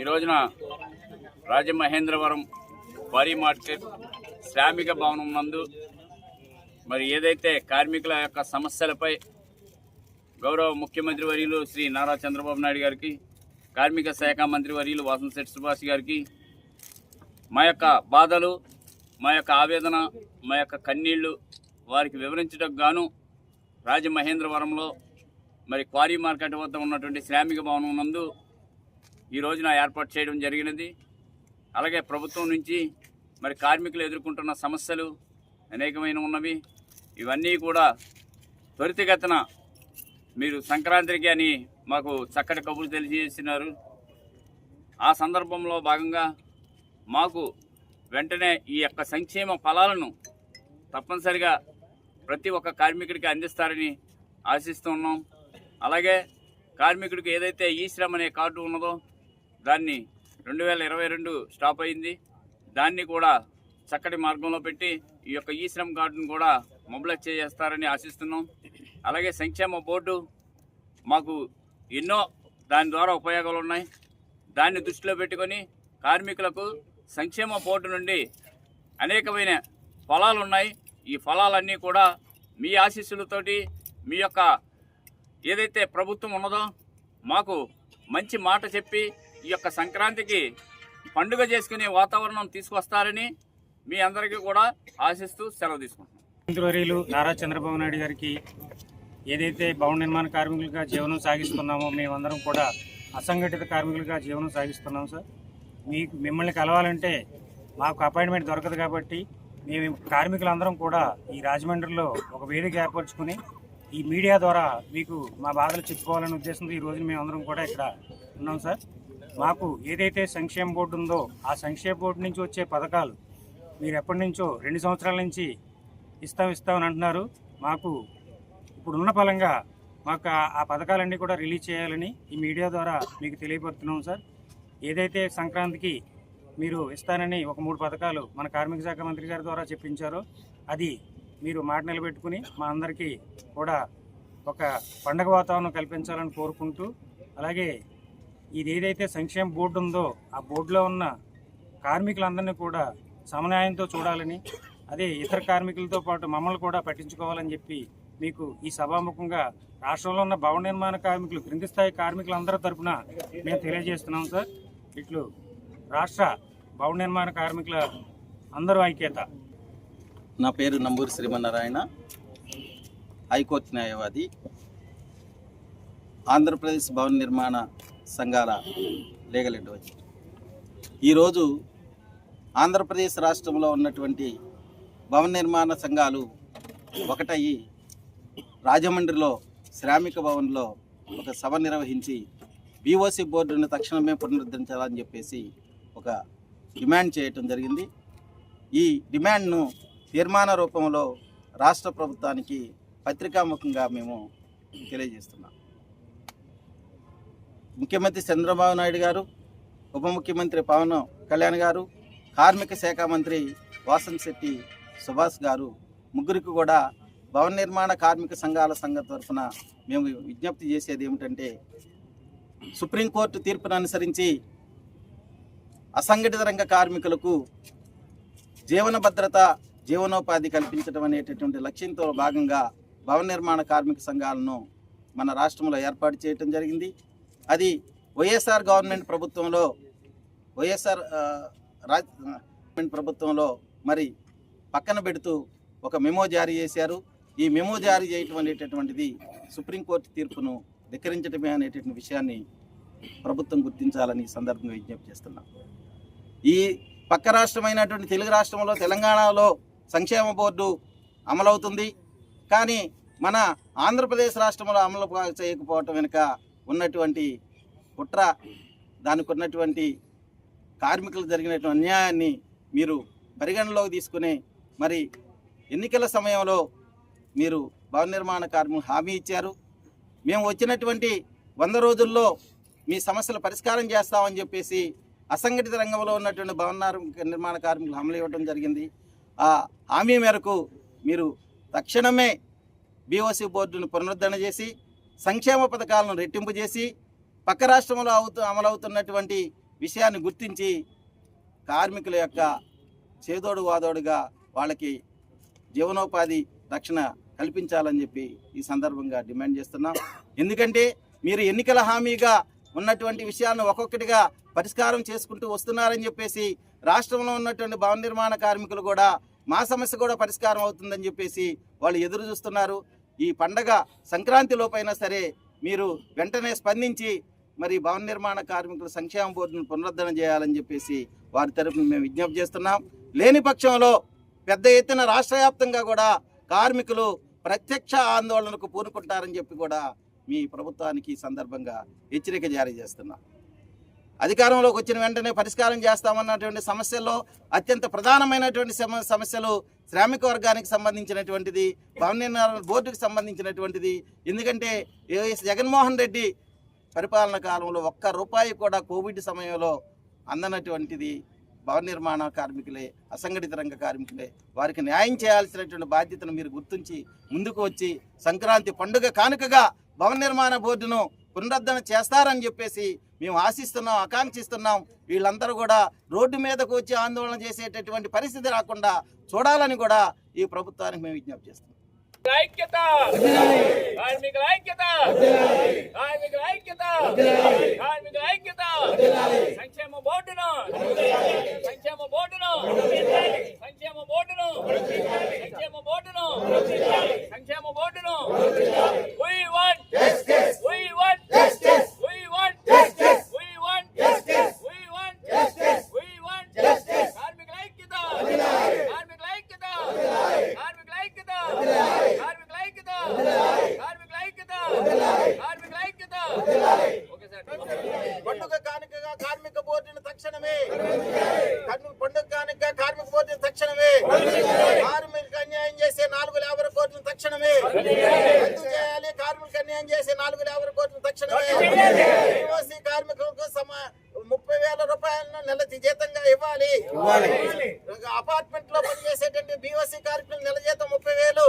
ఈ రోజున రాజమహేంద్రవరం వరి మార్కెట్ శ్రామిక భవనం నందు మరి ఏదైతే కార్మికుల యొక్క సమస్యలపై గౌరవ ముఖ్యమంత్రి వర్యులు శ్రీ నారా చంద్రబాబు నాయుడు గారికి కార్మిక శాఖ మంత్రి వర్యులు వాసంశెట్టి సుభాష్ గారికి మా యొక్క బాధలు మా యొక్క ఆవేదన మా యొక్క కన్నీళ్ళు వారికి వివరించడం గాను రాజమహేంద్రవరంలో మరి క్వారీ మార్కెట్ వద్ద ఉన్నటువంటి శ్రామిక భవనం నందు ఈ రోజున ఏర్పాటు చేయడం జరిగినది. అలాగే ప్రభుత్వం నుంచి మరి కార్మికులు ఎదుర్కొంటున్న సమస్యలు అనేకమైన ఉన్నవి. ఇవన్నీ కూడా త్వరితగతన మీరు సంక్రాంతికి అని మాకు చక్కటి కబుర్లు తెలియజేసినారు. ఆ సందర్భంలో భాగంగా మాకు వెంటనే ఈ యొక్క సంక్షేమ ఫలాలను తప్పనిసరిగా ప్రతి ఒక్క కార్మికుడికి అందిస్తారని ఆశిస్తున్నాం అలాగే కార్మికుడికి ఏదైతే ఈ శ్రమ్ అనే కార్డు ఉన్నదో దాన్ని రెండు వేల ఇరవై రెండు స్టాప్ అయింది. దాన్ని కూడా చక్కటి మార్గంలో పెట్టి ఈ యొక్క ఈ శ్రమ్ కార్డును కూడా మొబలైజ్ చేస్తారని ఆశిస్తున్నాం. అలాగే సంక్షేమ బోర్డు మాకు ఎన్నో దాని ద్వారా ఉపయోగాలు ఉన్నాయి. దాన్ని దృష్టిలో పెట్టుకొని కార్మికులకు సంక్షేమ బోర్డు నుండి అనేకమైన ఫలాలు ఉన్నాయి. ఈ ఫలాలన్నీ కూడా మీ ఆశీస్సులతోటి మీ యొక్క ఏదైతే ప్రభుత్వం ఉన్నదో మాకు మంచి మాట చెప్పి ఈ యొక్క సంక్రాంతికి పండుగ చేసుకునే వాతావరణం తీసుకొస్తారని మీ అందరికీ కూడా ఆశిస్తూ సెలవు తీసుకుంటున్నాం. మంత్రివర్యులు నారా చంద్రబాబు నాయుడు గారికి ఏదైతే భవన నిర్మాణ కార్మికులుగా జీవనం సాగిస్తున్నామో మేమందరం కూడా అసంఘటిత కార్మికులుగా జీవనం సాగిస్తున్నాం సార్. మీకు మిమ్మల్ని కలవాలంటే మాకు అపాయింట్మెంట్ దొరకదు కాబట్టి మేము కార్మికులందరం కూడా ఈ రాజమండ్రిలో ఒక వేదిక ఏర్పరచుకుని ఈ మీడియా ద్వారా మీకు మా బాధలు చెప్పుకోవాలనే ఉద్దేశంతో ఈ రోజు మేమందరం కూడా ఇక్కడ ఉన్నాం సార్. మాకు ఏదైతే సంక్షేమ బోర్డు ఉందో ఆ సంక్షేమ బోర్డు నుంచి వచ్చే పథకాలు మీరు ఎప్పటి నుంచో రెండు సంవత్సరాల నుంచి ఇస్తాం ఇస్తామని అంటున్నారు. మాకు ఇప్పుడున్న ఫలంగా మాకు ఆ- పథకాలన్నీ కూడా రిలీజ్ చేయాలని ఈ మీడియా ద్వారా మీకు తెలియపడుతున్నాం సార్. ఏదైతే సంక్రాంతికి మీరు ఇస్తానని ఒక మూడు పథకాలు మన కార్మిక శాఖ మంత్రి గారి ద్వారా చెప్పించారో అది మీరు మాట నిలబెట్టుకుని మా అందరికీ కూడా ఒక పండగ వాతావరణం కల్పించాలని కోరుకుంటూ అలాగే ఇది ఏదైతే సంక్షేమ బోర్డు ఉందో ఆ బోర్డులో ఉన్న కార్మికులందరినీ కూడా సమన్యాయంతో చూడాలని అదే ఇతర కార్మికులతో పాటు మమ్మల్ని కూడా పట్టించుకోవాలని చెప్పి మీకు ఈ సభాముఖంగా రాష్ట్రంలో ఉన్న భవన నిర్మాణ కార్మికులు క్రింది స్థాయి కార్మికులందరి తరపున మేము తెలియజేస్తున్నాం సార్. ఇట్లు రాష్ట్ర భవన నిర్మాణ కార్మికుల అందరూ ఐక్యత. నా పేరు నంబూరి శ్రీమన్నారాయణ హైకోర్టు న్యాయవాది. ఆంధ్రప్రదేశ్ భవన నిర్మాణ సంఘాల లీగల్ అడ్వైజర్ ఈరోజు ఆంధ్రప్రదేశ్ రాష్ట్రంలో ఉన్నటువంటి భవన నిర్మాణ సంఘాలు ఒకటయ్యి రాజమండ్రిలో శ్రామిక భవన్లో ఒక సభ నిర్వహించి బీఓసీ బోర్డును తక్షణమే పునరుద్ధరించాలని చెప్పేసి ఒక డిమాండ్ చేయటం జరిగింది. ఈ డిమాండ్ను తీర్మాన రూపంలో రాష్ట్ర ప్రభుత్వానికి పత్రికాముఖంగా మేము తెలియజేస్తున్నాం. ముఖ్యమంత్రి చంద్రబాబు నాయుడు గారు ఉప ముఖ్యమంత్రి పవన్ కళ్యాణ్ గారు కార్మిక శాఖ మంత్రి వాసన్ శెట్టి సుభాష్ గారు ముగ్గురికి కూడా భవన నిర్మాణ కార్మిక సంఘాల సంఘం తరఫున మేము విజ్ఞప్తి చేసేది ఏమిటంటే సుప్రీంకోర్టు తీర్పును అనుసరించి అసంఘటిత రంగ కార్మికులకు జీవన భద్రత జీవనోపాధి కల్పించడం అనేటటువంటి లక్ష్యంతో భాగంగా భవన నిర్మాణ కార్మిక సంఘాలను మన రాష్ట్రంలో ఏర్పాటు చేయటం జరిగింది. అది వైఎస్ఆర్ గవర్నమెంట్ ప్రభుత్వంలో వైఎస్ఆర్ రాజ్ గవర్నమెంట్ ప్రభుత్వంలో మరి పక్కన పెడుతూ ఒక మెమో జారీ చేశారు. ఈ మెమో జారీ చేయటం అనేటటువంటిది సుప్రీంకోర్టు తీర్పును ధిక్కరించడమే అనేటటువంటి విషయాన్ని ప్రభుత్వం గుర్తించాలని సందర్భంగా విజ్ఞప్తి చేస్తున్నాం. ఈ పక్క రాష్ట్రమైనటువంటి తెలుగు రాష్ట్రంలో తెలంగాణలో సంక్షేమ బోర్డు అమలవుతుంది. కానీ మన ఆంధ్రప్రదేశ్ రాష్ట్రంలో అమలు చేయకపోవటం వెనుక ఉన్నటువంటి కుట్ర దానికి ఉన్నటువంటి కార్మికులు జరిగినటువంటి అన్యాయాన్ని మీరు పరిగణలోకి తీసుకుని మరి ఎన్నికల సమయంలో మీరు భవన నిర్మాణ కార్మికులు హామీ ఇచ్చారు. మేము వచ్చినటువంటి వంద రోజుల్లో మీ సమస్యలు పరిష్కారం చేస్తామని చెప్పేసి అసంఘటిత రంగంలో ఉన్నటువంటి భవన నిర్మాణ కార్మికులు హామీలు ఇవ్వడం జరిగింది. ఆ హామీ మేరకు మీరు తక్షణమే బీఓసీ బోర్డును పునరుద్ధరణ చేసి సంక్షేమ పథకాలను రెట్టింపు చేసి పక్క రాష్ట్రంలో అవుతూ అమలవుతున్నటువంటి విషయాన్ని గుర్తించి కార్మికుల యొక్క చేదోడు వాదోడుగా వాళ్ళకి జీవనోపాధి రక్షణ కల్పించాలని చెప్పి ఈ సందర్భంగా డిమాండ్ చేస్తున్నాం. ఎందుకంటే మీరు ఎన్నికల హామీగా ఉన్నటువంటి విషయాలను ఒక్కొక్కటిగా పరిష్కారం చేసుకుంటూ వస్తున్నారని చెప్పేసి రాష్ట్రంలో ఉన్నటువంటి భవన నిర్మాణ కార్మికులు కూడా మా సమస్య కూడా పరిష్కారం అవుతుందని చెప్పేసి వాళ్ళు ఎదురు చూస్తున్నారు. ఈ పండగ సంక్రాంతి లోపైనా సరే మీరు వెంటనే స్పందించి మరి భవన నిర్మాణ కార్మికుల సంక్షేమ బోర్డును పునరుద్ధరణ చేయాలని చెప్పేసి వారి తరఫున మేము విజ్ఞప్తి చేస్తున్నాం. లేని పక్షంలో పెద్ద ఎత్తున రాష్ట్ర వ్యాప్తంగా కూడా కార్మికులు ప్రత్యక్ష ఆందోళనకు పూనుకుంటారని చెప్పి కూడా మీ ప్రభుత్వానికి ఈ సందర్భంగా హెచ్చరిక జారీ చేస్తున్నాం. అధికారంలోకి వచ్చిన వెంటనే పరిష్కారం చేస్తామన్నటువంటి సమస్యల్లో అత్యంత ప్రధానమైనటువంటి సమ- సమస్యలు శ్రామిక వర్గానికి సంబంధించినటువంటిది భవన నిర్మాణ బోర్డుకి సంబంధించినటువంటిది. ఎందుకంటే ఏ- జగన్మోహన్ రెడ్డి పరిపాలన కాలంలో ఒక్క రూపాయి కూడా కోవిడ్ సమయంలో అందనటువంటిది భవన నిర్మాణ కార్మికులే అసంఘటిత రంగ కార్మికులే. వారికి న్యాయం చేయాల్సినటువంటి బాధ్యతను మీరు గుర్తించి ముందుకు వచ్చి సంక్రాంతి పండుగ కానుకగా భవన నిర్మాణ బోర్డును పునరుద్ధరణ చేస్తారని చెప్పేసి మేము ఆశిస్తున్నాం ఆకాంక్షిస్తున్నాం. వీళ్ళందరూ కూడా రోడ్డు మీదకు వచ్చి ఆందోళన చేసేటటువంటి పరిస్థితి రాకుండా చూడాలని కూడా ఈ ప్రభుత్వానికి మేము విజ్ఞప్తి చేస్తున్నాం. ఐక్యత! కార్మికుల ఐక్యత! కార్మికుల ఐక్యత! కార్మికుల ఐక్యత! సంక్షేమ బోర్డును సంక్షేమ బోర్డును సంక్షేమ బోర్డును సంక్షేమ బోర్డును సంక్షేమ బోర్డును We want justice. We want justice. We want justice. We want justice. We want justice. We want justice. కార్మికుల ఐక్యత కార్మికుల ఐక్యత కార్మికుల ఐక్యత కార్మికుల ఐక్యత కార్మికుల ఐక్యత కార్మికుల ఐక్యత ఓకే సార్ పండుగ కానుకగా కార్మిక బోర్డును తక్షణమే. కన్ను- పండుగ కానుక కార్మిక బోర్డును తక్షణమే. కార్మిక అన్యాయం చేసే నాలుగు లేబర్ కోర్టును తక్షణమే. రద్దు చేయాలి కార్మిక అన్యాయం చేసే నాలుగు లేబర్ కోర్టును తక్షణమే. యూనివర్సిటీ కార్మికులకు సమ ముప్పై వేల రూపాయలను నెల జీతంగా ఇవ్వాలి. అపార్ట్మెంట్లో పనిచేసేటువంటి బీఓసీ కార్మికులకు నెల జీతం ముప్పై వేలు.